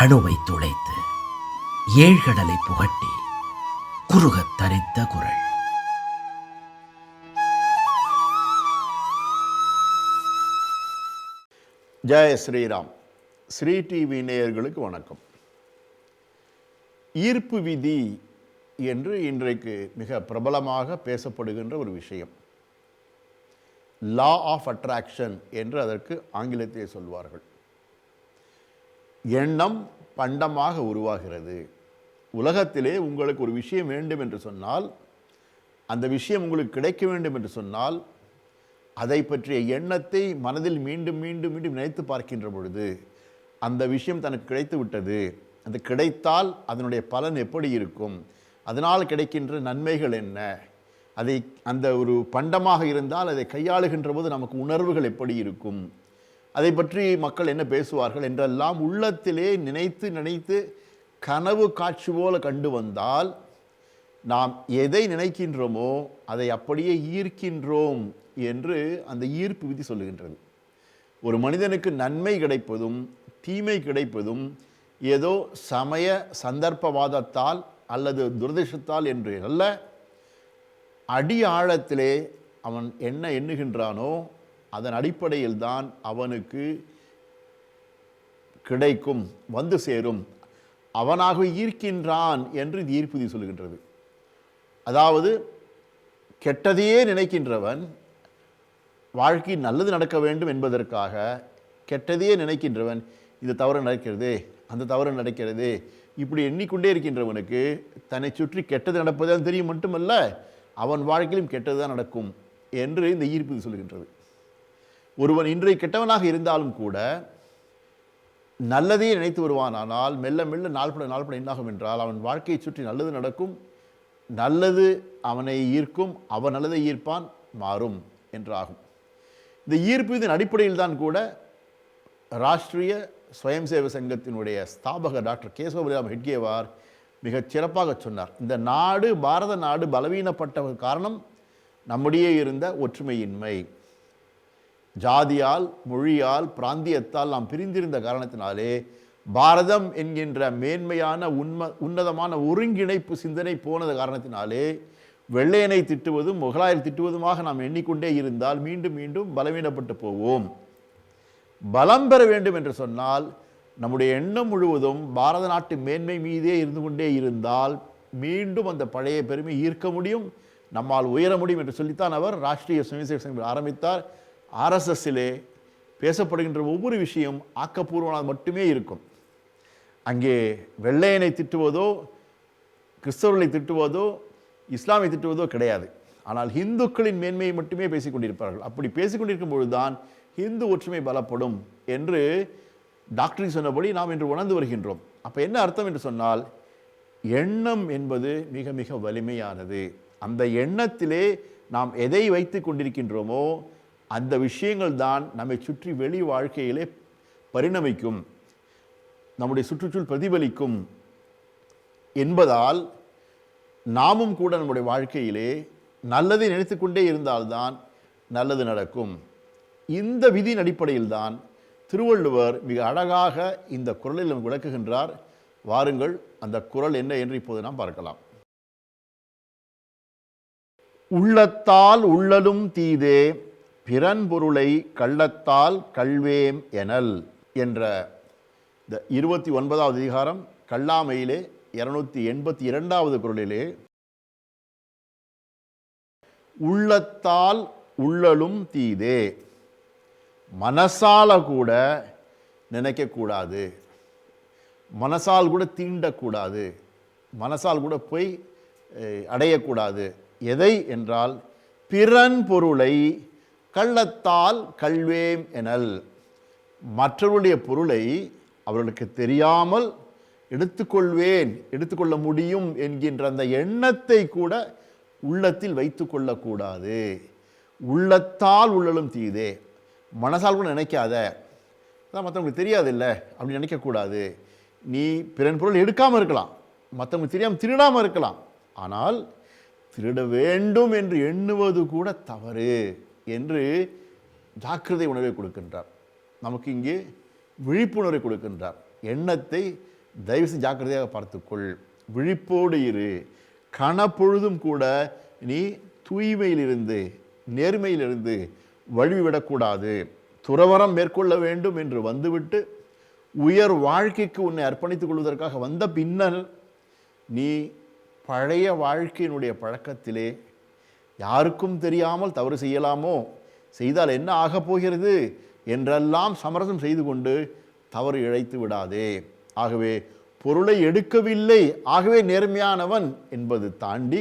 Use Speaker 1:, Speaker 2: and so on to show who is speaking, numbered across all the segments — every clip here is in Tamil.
Speaker 1: அணுவை துளைத்து ஏழ்கடலை புகட்டி குறுகத் தரித்த குரல்.
Speaker 2: ஜெய ஸ்ரீராம். ஸ்ரீ டிவி நேயர்களுக்கு வணக்கம். ஈர்ப்பு விதி என்று இன்றைக்கு மிக பிரபலமாக பேசப்படுகின்ற ஒரு விஷயம். லா ஆஃப் அட்ராக்ஷன் என்று அதற்கு ஆங்கிலத்தில் சொல்வார்கள். எண்ணம் பண்டமாக உருவாகிறது. உலகத்திலே உங்களுக்கு ஒரு விஷயம் வேண்டும் என்று சொன்னால் அந்த விஷயம் உங்களுக்கு கிடைக்க வேண்டும் என்று சொன்னால் அதை பற்றிய எண்ணத்தை மனதில் மீண்டும் மீண்டும் மீண்டும் நினைத்து பார்க்கின்ற பொழுது அந்த விஷயம் தனக்கு கிடைத்து விட்டது. அது கிடைத்தால் அதனுடைய பலன் எப்படி இருக்கும்? அதனால் கிடைக்கின்ற நன்மைகள் என்ன? அதை அந்த ஒரு பண்டமாக இருந்தால் அதை கையாளுகின்ற போது நமக்கு உணர்வுகள் எப்படி இருக்கும்? அதை பற்றி மக்கள் என்ன பேசுவார்கள் என்றெல்லாம் உள்ளத்திலே நினைத்து நினைத்து கனவு காட்சி போல கண்டு வந்தால் நாம் எதை நினைக்கின்றோமோ அதை அப்படியே ஈர்க்கின்றோம் என்று அந்த ஈர்ப்பு விதி சொல்லுகின்றது. ஒரு மனிதனுக்கு நன்மை கிடைப்பதும் தீமை கிடைப்பதும் ஏதோ சமய சந்தர்ப்பவாதத்தால் அல்லது துரதிர்ஷ்டத்தால் என்று அல்ல அடி ஆழத்திலே அவன் என்ன எண்ணுகின்றானோ அதன் அடிப்படையில் தான் அவனுக்கு கிடைக்கும் வந்து சேரும். அவனாக ஈர்க்கின்றான் என்று இது ஈர்ப்புதி சொல்லுகின்றது. அதாவது கெட்டதையே நினைக்கின்றவன் வாழ்க்கை நல்லது நடக்க வேண்டும் என்பதற்காக கெட்டதையே நினைக்கின்றவன் இந்த தவறு நடக்கிறதே அந்த தவறு நடக்கிறதே. இப்படி எண்ணிக்கொண்டே இருக்கின்றவனுக்கு தன்னை சுற்றி கெட்டது நடப்பதுதான் தெரியும் மட்டுமல்ல அவன் வாழ்க்கையிலும் கெட்டது தான் நடக்கும் என்று இந்த ஈர்ப்பு சொல்கின்றது ஒருவன் இன்றைய கெட்டவனாக இருந்தாலும் கூட நல்லதையே நினைத்து வருவானானால் மெல்ல மெல்ல நாள்பட நாள்பட என்னாகும் என்றால் அவன் வாழ்க்கையை சுற்றி நல்லது நடக்கும். நல்லது அவனை ஈர்க்கும். அவன் நல்லதை ஈர்ப்பான் மாறும் என்றாகும். இந்த ஈர்ப்பு இதன் அடிப்படையில் தான் கூட ராஷ்டிரிய சுயம் சேவை சங்கத்தினுடைய ஸ்தாபகர் டாக்டர் கேசவபுரிராம் ஹெட்கேவார் மிகச் சிறப்பாக சொன்னார். இந்த நாடு பாரத நாடு பலவீனப்பட்ட காரணம் நம்முடைய இருந்த ஒற்றுமையின்மை. ஜாதியால் மொழியால் பிராந்தியத்தால் நாம் பிரிந்திருந்த காரணத்தினாலே பாரதம் என்கின்ற மேன்மையான உண்ம உன்னதமான ஒருங்கிணைப்பு சிந்தனை போனது காரணத்தினாலே வெள்ளையனை திட்டுவதும் முகலாயர் திட்டுவதுமாக நாம் எண்ணிக்கொண்டே இருந்தால் மீண்டும் மீண்டும் பலவீனப்பட்டு போவோம். பலம் பெற வேண்டும் என்று சொன்னால் நம்முடைய எண்ணம் முழுவதும் பாரத நாட்டு மேன்மை மீதே இருந்து கொண்டே இருந்தால் மீண்டும் அந்த பழைய பெருமை ஈர்க்க முடியும். நம்மால் உயர முடியும் என்று சொல்லித்தான் அவர் ராஷ்டிரிய சுயசேவ சங்கம் ஆரம்பித்தார். ஆர்எஸ்எஸ்ஸிலே பேசப்படுகின்ற ஒவ்வொரு விஷயம் ஆக்கப்பூர்வமாக மட்டுமே இருக்கும். அங்கே வெள்ளையனை திட்டுவதோ கிறிஸ்தவர்களை திட்டுவதோ இஸ்லாமை திட்டுவதோ கிடையாது. ஆனால் இந்துக்களின் மேன்மையை மட்டுமே பேசிக் கொண்டிருப்பார்கள். அப்படி பேசிக்கொண்டிருக்கும் பொழுதுதான் இந்து ஒற்றுமை பலப்படும் என்று டாக்டரின் சொன்னபடி நாம் இன்று உணர்ந்து வருகின்றோம். அப்போ என்ன அர்த்தம் என்று சொன்னால் எண்ணம் என்பது மிக மிக வலிமையானது. அந்த எண்ணத்திலே நாம் எதை வைத்து கொண்டிருக்கின்றோமோ அந்த விஷயங்கள் தான் நம்மை சுற்றி வெளி வாழ்க்கையிலே பரிணமிக்கும் நம்முடைய சுற்றுச்சூழல் பிரதிபலிக்கும் என்பதால் நாமும் கூட நம்முடைய வாழ்க்கையிலே நல்லதை நினைத்துக்கொண்டே இருந்தால்தான் நல்லது நடக்கும். இந்த விதியின் அடிப்படையில் தான் திருவள்ளுவர் மிக அழகாக இந்த குரலில் விளக்குகின்றார். வாருங்கள் அந்த குரல் என்ன என்று இப்போது நாம் பார்க்கலாம். உள்ளத்தால் உள்ளலும் தீதே பிறன் பொருளை கள்ளத்தால் கல்வேம் எனல் என்ற இந்த இருபத்தி ஒன்பதாவது அதிகாரம் கல்லாமையிலே இருநூத்தி எண்பத்தி இரண்டாவது குரலிலே உள்ளத்தால் உள்ளலும் தீதே மனசால கூட நினைக்கக்கூடாது மனசால் கூட தீண்டக்கூடாது மனசால் கூட போய் அடையக்கூடாது எதை என்றால் பிறன் பொருளை கள்ளத்தால் கல்வேம் எனல். மற்றவருடைய பொருளை அவர்களுக்கு தெரியாமல் எடுத்துக்கொள்வேன் எடுத்துக்கொள்ள முடியும் என்கின்ற அந்த எண்ணத்தை கூட உள்ளத்தில் வைத்துக்கொள்ளக்கூடாது உள்ளத்தால் உள்ளலும் தீதே. மனசால் கூட நினைக்காத. அதான் மற்றவங்களுக்கு தெரியாதில்லை அப்படின்னு நினைக்கக்கூடாது. நீ பிறன் பொருள் எடுக்காமல் இருக்கலாம். மற்றவங்களுக்கு தெரியாமல் திருடாமல் இருக்கலாம். ஆனால் திருட வேண்டும் என்று எண்ணுவது கூட தவறு. என்று ஜாக்கிரதை உணர்வை கொடுக்கின்றார். நமக்கு இங்கே விழிப்புணர்வை கொடுக்கின்றார். எண்ணத்தை தயவு செஞ்சு ஜாக்கிரதையாக பார்த்துக்கொள். விழிப்போடு இரு. கணப்பொழுதும் கூட நீ தூய்மையிலிருந்து நேர்மையிலிருந்து வழிவிடக்கூடாது. துறவரம் மேற்கொள்ள வேண்டும் என்று வந்துவிட்டு உயர் வாழ்க்கைக்கு உன்னை அர்ப்பணித்துக் கொள்வதற்காக வந்த பின்னர் நீ பழைய வாழ்க்கையினுடைய பழக்கத்திலே யாருக்கும் தெரியாமல் தவறு செய்யலாமோ? செய்தால் என்ன ஆகப் போகிறது? என்றெல்லாம் சமரசம் செய்து கொண்டு தவறு இழைத்து விடாதே. ஆகவே பொருளை எடுக்கவில்லை. ஆகவே நேர்மையானவன் என்பது தாண்டி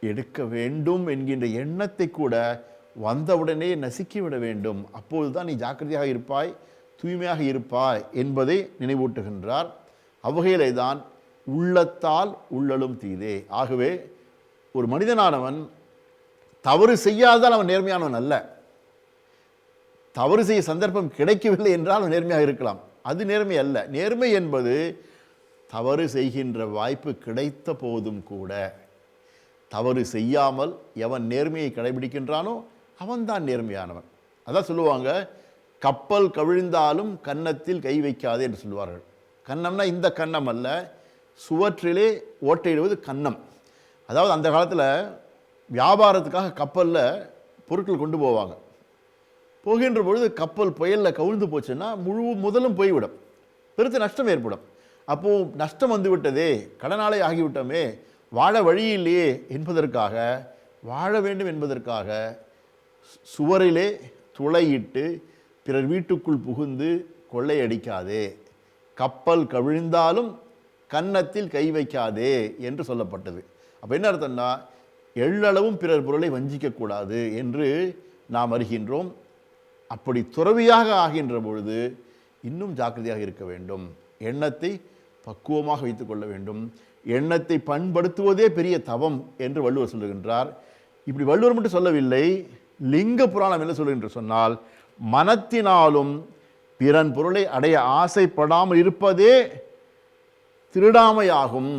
Speaker 2: எடுக்க வேண்டும் என்கின்ற எண்ணத்தை கூட வந்தவுடனே நசுக்கிவிட வேண்டும். அப்போதுதான் நீ ஜாக்கிரதையாக இருப்பாய் தூய்மையாக இருப்பாய் என்பதை நினைவூட்டுகின்றார். அவ்வகையிலே தான் உள்ளத்தால் உள்ளலும் தீதே. ஆகவே ஒரு மனிதனானவன் தவறு செய்யாததால் அவன் நேர்மையானவன் அல்ல. தவறு செய்ய சந்தர்ப்பம் கிடைக்கவில்லை என்றால் அவன் நேர்மையாக இருக்கலாம். அது நேர்மை அல்ல. நேர்மை என்பது தவறு செய்கின்ற வாய்ப்பு கிடைத்த போதும் கூட தவறு செய்யாமல் எவன் நேர்மையை கடைபிடிக்கின்றானோ அவன்தான் நேர்மையானவன். அதான் சொல்லுவாங்க கப்பல் கவிழ்ந்தாலும் கன்னத்தில் கை வைக்காதே என்று சொல்லுவார்கள். கன்னம்னா இந்த கன்னம் அல்ல சுவற்றிலே ஓட்டையிடுவது கன்னம். அதாவது அந்த காலத்தில் வியாபாரத்துக்காக கப்பலில் பொருட்கள் கொண்டு போவாங்க. போகின்ற பொழுது கப்பல் புயலில் கவிழ்ந்து போச்சுன்னா முழு முதலும் போய்விடும். பெருத்து நஷ்டம் ஏற்படும். அப்போது நஷ்டம் வந்துவிட்டதே கடனாலே கடனாளை ஆகிவிட்டோமே வாழ வழி இல்லையே என்பதற்காக வாழ வேண்டும் என்பதற்காக சுவரிலே துளையிட்டு பிறர் வீட்டுக்குள் புகுந்து கொள்ளையடிக்காதே. கப்பல் கவிழ்ந்தாலும் கன்னத்தில் கை வைக்காதே என்று சொல்லப்பட்டது. அப்போ என்ன அர்த்தம்னா எள்ளளவும் பிறர் பொருளை வஞ்சிக்கக்கூடாது என்று நாம் அறிகின்றோம். அப்படி துறவியாக ஆகின்ற பொழுது இன்னும் ஜாக்கிரதையாக இருக்க வேண்டும். எண்ணத்தை பக்குவமாக வைத்துக்கொள்ள வேண்டும். எண்ணத்தை பண்படுத்துவதே பெரிய தவம் என்று வள்ளுவர் சொல்லுகின்றார். இப்படி வள்ளுவர் மட்டும் சொல்லவில்லை லிங்க புராணம் என்ன சொல்லுகின்ற சொன்னால் மனத்தினாலும் பிறன் பொருளை அடைய ஆசைப்படாமல் இருப்பதே திருடாமையாகும்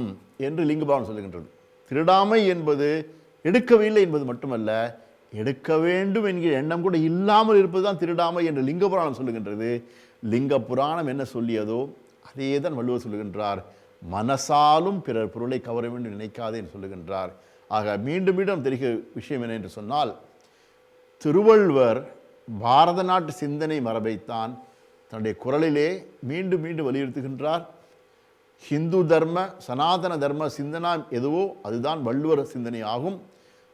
Speaker 2: என்று லிங்கபுராணம் சொல்லுகின்றது. திருடாமை என்பது எடுக்கவில்லை என்பது மட்டுமல்ல எடுக்க வேண்டும் என்கிற எண்ணம் கூட இல்லாமல் இருப்பது தான் திருடாமை என்று லிங்க புராணம் சொல்லுகின்றது. லிங்க புராணம் என்ன சொல்லியதோ அதே தான் வள்ளுவர் சொல்லுகின்றார். மனசாலும் பிறர் பொருளை கவர வேண்டும் நினைக்காதே என்று சொல்லுகின்றார். ஆக மீண்டும் மீண்டும் தெரிகிற விஷயம் என்ன என்று சொன்னால் திருவள்ளுவர் பாரத நாட்டு சிந்தனை மரபைத்தான் தன்னுடைய குரலிலே மீண்டும் மீண்டும் வலியுறுத்துகின்றார். ஹிந்து தர்ம சனாதன தர்ம சிந்தனா எதுவோ அதுதான் வள்ளுவர் சிந்தனை ஆகும்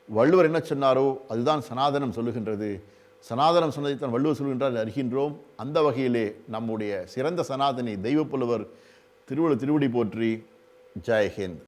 Speaker 2: வள்ளுவர் என்ன சொன்னாரோ அதுதான் சனாதனம் சொல்லுகின்றது. சனாதனம் சொன்னதைத்தான் வள்ளுவர் சொல்கின்றார் அறிகின்றோம். அந்த வகையிலே நம்முடைய சிறந்த சனாதனி தெய்வப்புலவர் திருவள்ளுவர் திருவடி போற்றி ஜெயஹிந்த்